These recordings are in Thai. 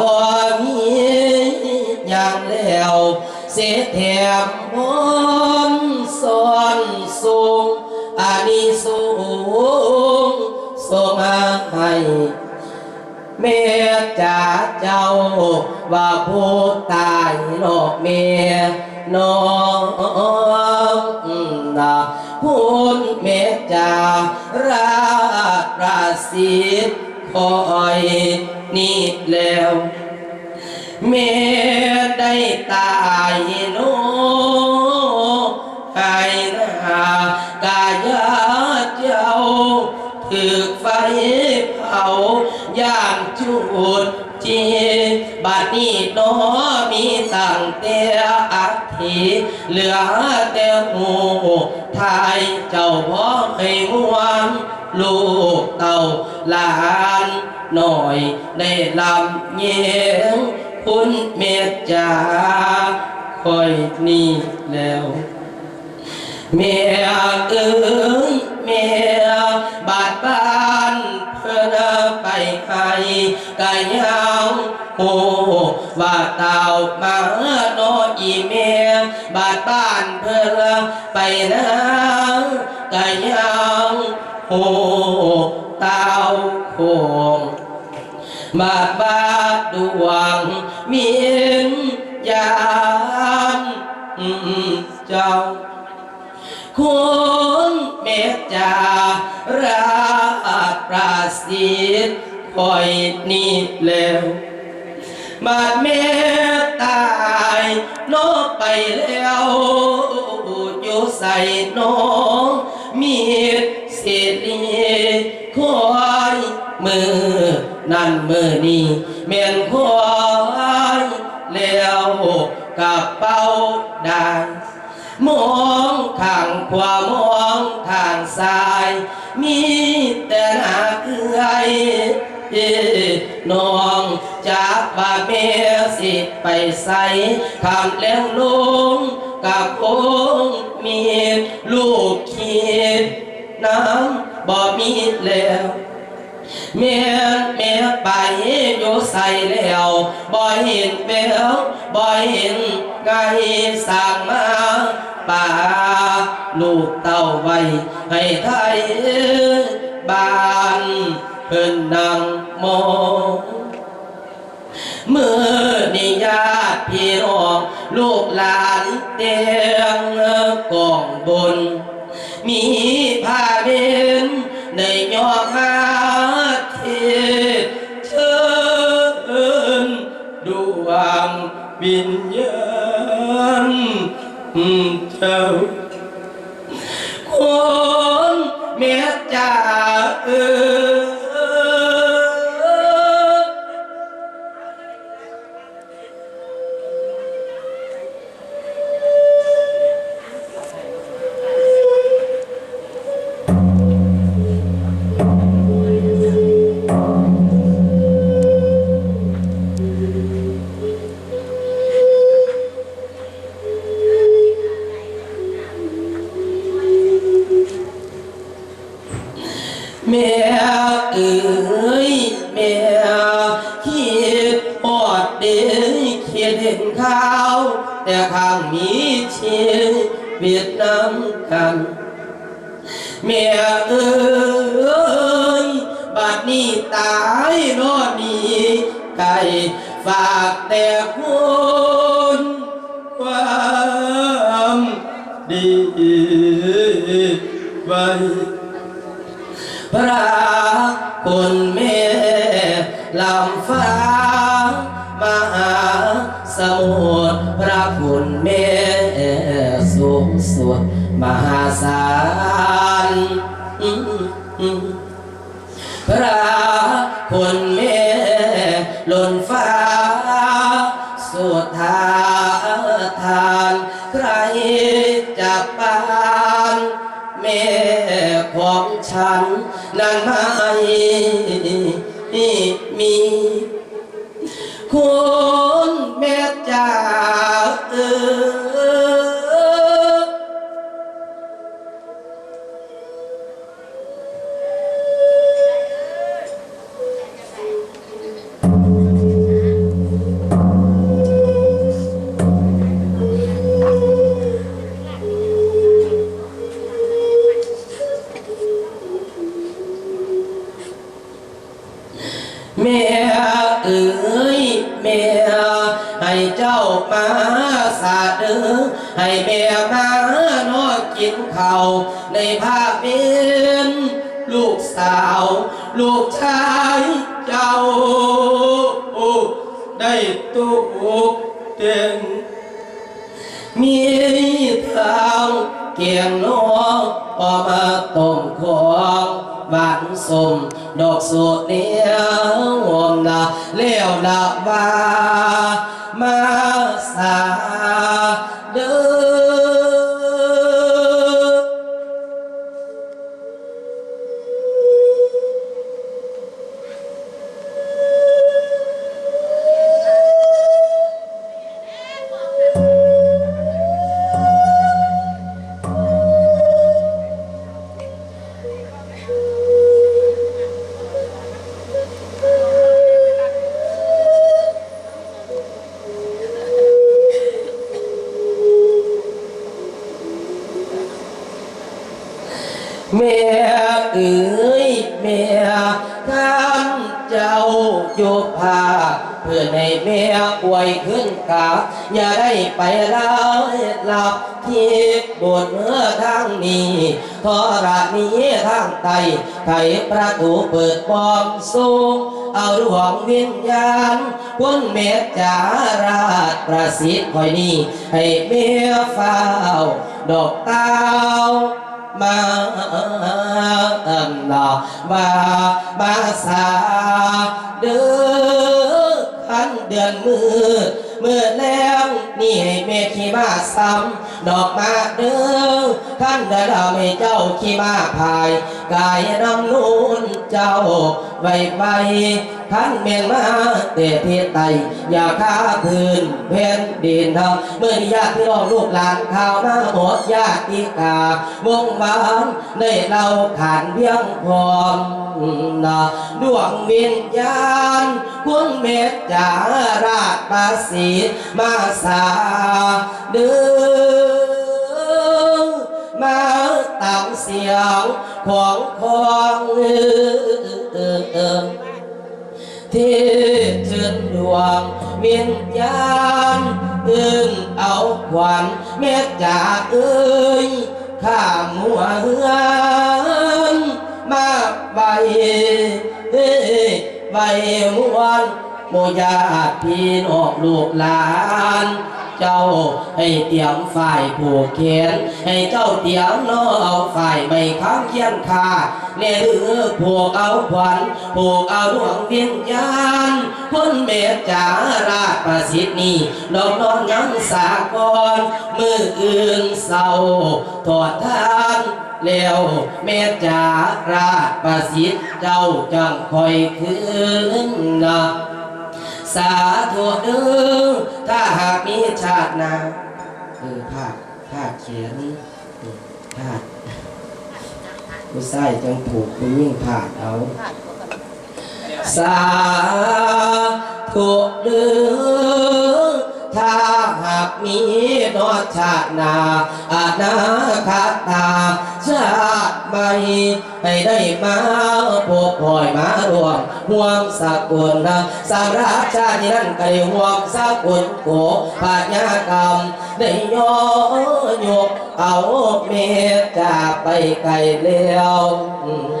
บ่มีอย่างแล้วเสียแถมบ เจ้า ว่าผู้ตายโลกเมียน้องนะพูนเมตจาราราศีคอยนี่แล้วเมได้ตายโนให้นากายาเจ้าถึกไฟเผาย่างจุด จีบัดนี้น้อมีตั้งแต่อัฐิเหลือแต่หูทายเจ้าพ่อให้งวงลูกเต่าหลานหน่อยได้ลำเยียงคุณเมตจาคอยนี่แล้วเมียเอ้ ไปใครกายยังโหว่าเต่ามาโนอีเมียบาดบ้านเพื่อไปนะกายยังโหเต่าโคงบาดบาดดวงมีนยานเจ้าคุณเมตจาราชประสิทธิ์ คอยนี่แล้ว บาดเมตตายโนไปแล้วอยู่ใส่น้องมีเสียดีคอยมือนั่นมือนี้เมียนคอยแล้วกับเป้าได้มองข้างขวามองข้างซ้าย มีแต่หน้าเอื้อยเอ้ น้องจากว่าเมสิไปใส่คำแล้วลงกับคงมีลูกคิดน้ำบ่มีแล้วเมียเมียไปอยู่ใส่แล้วบ่เห็นเปลบ่เห็นไงสั่งมาป่าลูกเต้าไว้ให้ไทยบ้าน เพิ่นนั่งมองเมื่อนิญาติพี่น้องลูกหลานเตียงกองบน มีผ้าเบนในยอมมาเทเชิญดวงวิญญาณเจ้า แม่เอ๋ยแม่คิดปอดเด้เขียนเห็นข่าว แต่ข้างมีเชียเวิตน้ำกัน แม่เอ๋ยบัดนี้ตายรอดนี้ไก่ฝากแต่คุณความดีไว้ พระคุณเม่ลำฟ้ามหาสมุทรพระคุณเม่สูงสุดมหาศาลพระคุณเม่ล้นฟ้า นางไม่มีคุณแม่จ๋าเออ มาสาเดือให้แม่มานอนกินข้าวในภาคเย็นลูกสาว ลูกชายเจ้า ได้ตุกเต็งมีทางเกียงน้องออกมาต้มของหวานสมดอกสุเนียวหอมนาเลี้ยวละว่ามา แม่เอ๋ยแม่ท่านเจ้าโยภาเพื่อให้แม่ป่วยขึ้นกาอย่าได้ไปลาหลับที่บนเมื่อทางนี้ทอรานี้ทางไตไขประตูเปิดบอมสูงเอาดวงวิญญาณคุณเมตจาราชประสิทธิ์คอยนี้ให้เมียฟ้าดอกเต้า มาอนนอมามาสาเดือขันเดือนมือมื่อแล้วนี่เมฆขี่มาซ้ำดอกมาเด้อท่านได้ดาวให้เจ้าขี่มาพายกายน้ำนูนเจ้าไว้ไว้ ท่านเมียนมาเตะเพียไตอย่าข้าพื้นแผ่นดินเฮาเมื่อญาติพี่น้องลูกหลานข่าวมาหมดญาติกาวงบานได้เราขานเพียงพร้อมนะดวงวิญญาณคุณเมตจาราชประสิทธิ์มาสาเดือมาตามเสียงของของเออ งวิญญาณอึ้งเอาขวัญเมตจาเอ้ยข้ามัวเฮือนมาใบเอ้ใบมวนโมยาพี่น้อกลูกหลาน เจ้า ให้เตียมฝ่ายผูกเขียนให้เจ้าเตียมนอเอาฝ่ายไม่ค้างเขียนคาเนื้อผูกเอาขวัญผูกเอาดวงเวิญญาณพ้นเมตจาราชประสิทธิ์นี้ดอกนอนยังสากรมืออื่นเศร้าถอดทานแล้วเมตจาราชประสิทธิ์เจ้าจังคอยคืนนะ สาธุเด้อถ้าหากมีชาติหนาเออภาคภาคเขียนภาคผู้ใส่จังผูกกูยิ่งผ่านเอา สาธุเด้อ ถ้าหากมีนอชาตินาอนาคตาชาติใหม่ให้ได้มาพบพอยมารวมห่วงสกุลนะสาราชาตินั้นก็ได้ห่วงสกุลโกปัญญากรรมได้ย่อยกเอาเมตจาไปไกลเลี้ยว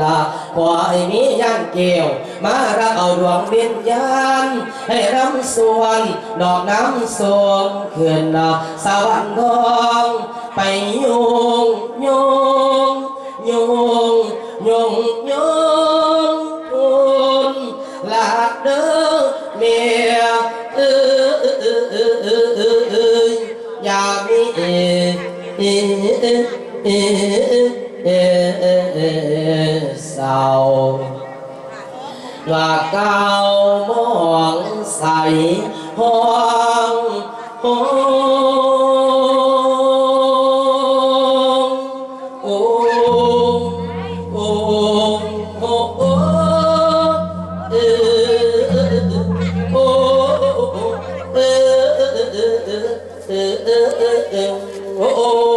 ละขอให้มีย่างเกี่ยวมารักเอาดวงวิญญาณให้รำส่วนดอกน้ำส่งขึ้นดอนสวรรค์ทองไปยุงยุ đầu là cao mòn sảy hoang hoang ô ô ô ô Oh, oh, oh.